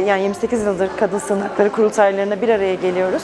Yani 28 yıldır kadın sığınakları kurultaylarına bir araya geliyoruz.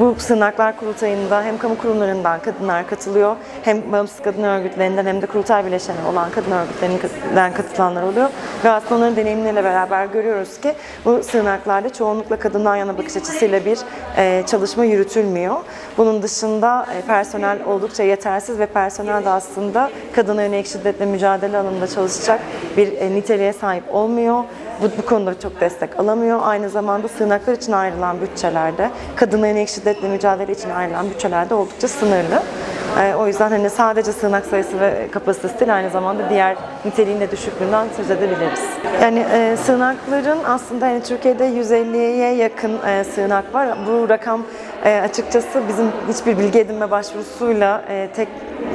Bu sığınaklar kurultayında hem kamu kurumlarından kadınlar katılıyor, hem bağımsız kadın örgütlerinden hem de kurultay bileşeni olan kadın örgütlerinden katılanlar oluyor. Ve aslında onların deneyimleriyle beraber görüyoruz ki bu sığınaklarda çoğunlukla kadından yana bakış açısıyla bir e, çalışma yürütülmüyor. Bunun dışında e, personel oldukça yetersiz ve personel de aslında kadına yönelik şiddetle mücadele alanında çalışacak bir e, niteliğe sahip olmuyor. Bu, bu konuda çok destek alamıyor. Aynı zamanda sığınaklar için ayrılan bütçelerde, kadına yönelik şiddetle mücadele için ayrılan bütçelerde oldukça sınırlı. Ee, o yüzden hani sadece sığınak sayısı ve kapasitesi değil aynı zamanda diğer niteliğin de düşüklüğünden söz edebiliriz. Yani e, sığınakların aslında hani Türkiye'de 150'ye yakın e, sığınak var. Bu rakam e, açıkçası bizim hiçbir bilgi edinme başvurusuyla e, tek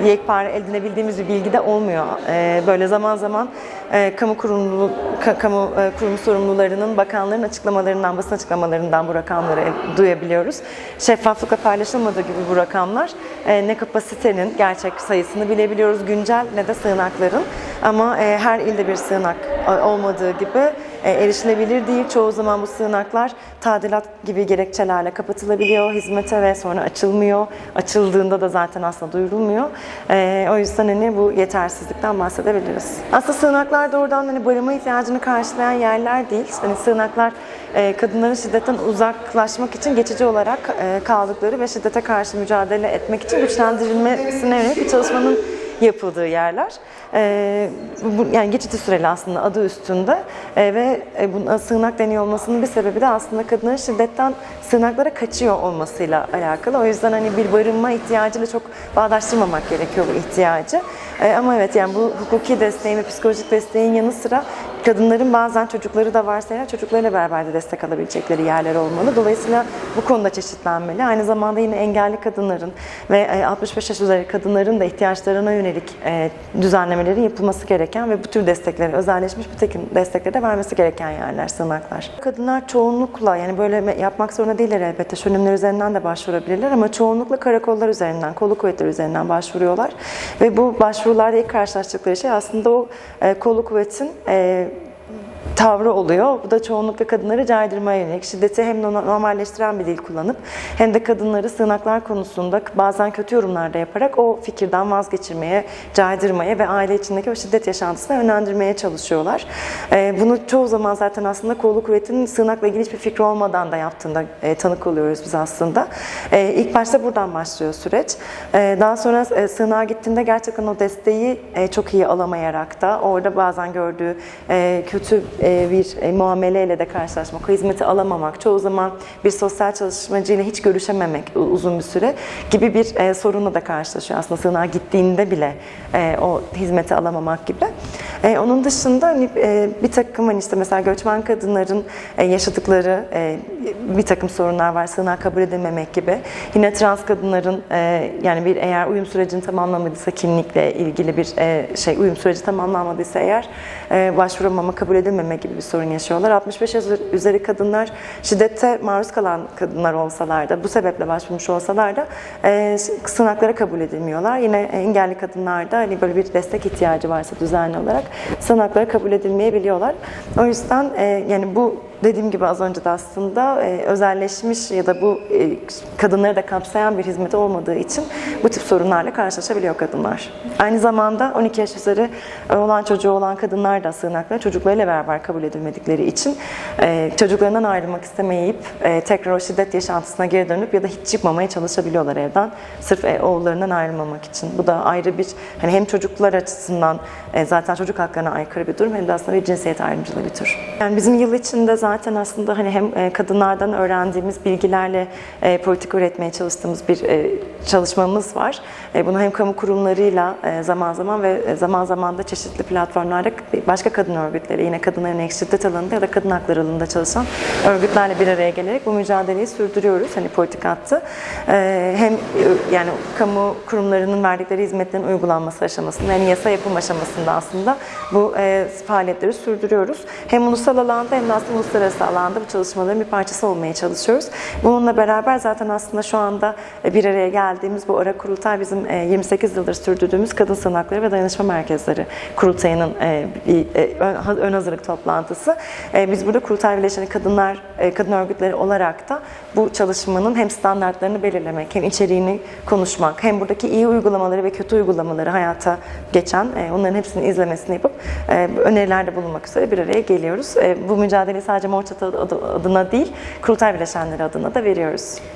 yekpare elde edebildiğimiz bir bilgi de olmuyor. E, böyle zaman zaman e, kamu kurumlu ka- kamu e, kurum sorumlularının bakanların açıklamalarından, basın açıklamalarından bu rakamları duyabiliyoruz. Şeffaflıkla paylaşılmadığı gibi bu rakamlar e, ne kapasitenin gerçek sayısını bilebiliyoruz güncel ne de sığınakların. Ama e, her ilde bir sığınak e, olmadığı gibi erişilebilir değil. Çoğu zaman bu sığınaklar tadilat gibi gerekçelerle kapatılabiliyor hizmete ve sonra açılmıyor. Açıldığında da zaten aslında duyurulmuyor. E, o yüzden hani bu yetersizlikten bahsedebiliriz. Aslında sığınaklar doğrudan hani barınma ihtiyacını karşılayan yerler değil. Hani sığınaklar e, kadınların şiddetten uzaklaşmak için geçici olarak e, kaldıkları ve şiddete karşı mücadele etmek için güçlendirilmesine yönelik bir çalışmanın yapıldığı yerler. Ee, yani geçici süreli aslında adı üstünde Ee, ve e, bunun sığınak deniyor olmasının bir sebebi de aslında kadınların şiddetten sığınaklara kaçıyor olmasıyla alakalı. O yüzden hani bir barınma ihtiyacıyla çok bağdaştırmamak gerekiyor bu ihtiyacı. Ee, ama evet yani bu hukuki desteğin ve psikolojik desteğin yanı sıra kadınların bazen çocukları da varsa eğer çocuklarıyla beraber de destek alabilecekleri yerler olmalı. Dolayısıyla bu konuda çeşitlenmeli. Aynı zamanda yine engelli kadınların ve e, 65 yaş üzeri kadınların da ihtiyaçlarına yönelik e, düzenlemelerin yapılması gereken ve bu tür destekleri, özelleşmiş bir takım destekleri de vermesi gereken yerler, sığınaklar. Kadınlar çoğunlukla yani böyle yapmak zorunda değiller elbette. Şönümler üzerinden de başvurabilirler ama çoğunlukla karakollar üzerinden, kolluk kuvvetleri üzerinden başvuruyorlar. Ve bu başvurularda ilk karşılaştıkları şey aslında o e, kolluk kuvvetin e, tavrı oluyor. Bu da çoğunlukla kadınları caydırmaya yönelik. Şiddeti hem no- normalleştiren bir dil kullanıp hem de kadınları sığınaklar konusunda bazen kötü yorumlar da yaparak o fikirden vazgeçirmeye, caydırmaya ve aile içindeki o şiddet yaşantısına yönlendirmeye çalışıyorlar. Ee, bunu çoğu zaman zaten aslında kolluk kuvvetinin sığınakla ilgili hiçbir fikri olmadan da yaptığında e, tanık oluyoruz biz aslında. E, ilk başta buradan başlıyor süreç. E, daha sonra e, sığınağa gittiğinde gerçekten o desteği e, çok iyi alamayarak da orada bazen gördüğü kötü bir e, muameleyle de karşılaşmak, hizmeti alamamak, çoğu zaman bir sosyal çalışmacıyla hiç görüşememek uzun bir süre gibi bir e, sorunla da karşılaşıyor aslında sığınağa gittiğinde bile e, o hizmeti alamamak gibi. E, onun dışında hani, e, bir takım hani işte mesela göçmen kadınların e, yaşadıkları e, bir takım sorunlar var. Sığınağı kabul edememek gibi. Yine trans kadınların e, yani bir eğer uyum sürecini tamamlamadıysa kimlikle ilgili bir e, şey uyum süreci tamamlanmadıysa eğer e, başvuramama kabul edilmeme gibi bir sorun yaşıyorlar. 65 yaş üzeri kadınlar şiddete maruz kalan kadınlar olsalar da bu sebeple başvurmuş olsalar da e, sığınaklara kabul edilmiyorlar. Yine engelli kadınlar da hani böyle bir destek ihtiyacı varsa düzenli olarak sığınaklara kabul edilmeyebiliyorlar. O yüzden e, yani bu dediğim gibi az önce de aslında e, özelleşmiş ya da bu e, kadınları da kapsayan bir hizmeti olmadığı için bu tip sorunlarla karşılaşabiliyor kadınlar. Aynı zamanda 12 yaş üzeri olan çocuğu olan kadınlar da sığınaklara çocuklarıyla beraber kabul edilmedikleri için e, çocuklarından ayrılmak istemeyip e, tekrar o şiddet yaşantısına geri dönüp ya da hiç çıkmamaya çalışabiliyorlar evden sırf e, oğullarından ayrılmamak için. Bu da ayrı bir hani hem çocuklar açısından e, zaten çocuk haklarına aykırı bir durum hem de aslında bir cinsiyet ayrımcılığı bir tür. Yani bizim yıl içinde zaten aslında hani hem e, kadınlardan öğrendiğimiz bilgilerle e, politika üretmeye çalıştığımız bir e, çalışmamız var. Bunu hem kamu kurumlarıyla zaman zaman ve zaman zaman da çeşitli platformlarda başka kadın örgütleri, yine kadınların ek şiddet alanında ya da kadın hakları alanında çalışan örgütlerle bir araya gelerek bu mücadeleyi sürdürüyoruz. Hani politika hattı. E, hem yani kamu kurumlarının verdikleri hizmetlerin uygulanması aşamasında yani yasa yapım aşamasında aslında bu faaliyetleri sürdürüyoruz. Hem ulusal alanda hem de aslında uluslararası uluslararası alanda bu çalışmaların bir parçası olmaya çalışıyoruz. Bununla beraber zaten aslında şu anda e, bir araya geldiğimiz bu ara kurultay bizim e, 28 yıldır sürdürdüğümüz Kadın Sığınakları ve Dayanışma Merkezleri kurultayının e, e, ön- hazırlık toplantısı. E, Biz burada kurultay birleşeni kadınlar, e, kadın örgütleri olarak da bu çalışmanın hem standartlarını belirlemek, hem içeriğini konuşmak, hem buradaki iyi uygulamaları ve kötü uygulamaları hayata geçen, e, onların hepsini izlemesini yapıp e, önerilerde bulunmak üzere bir araya geliyoruz. E, Bu mücadeleyi sadece Mor Çatı adı- adına değil, kurultay bileşenleri adına da veriyoruz.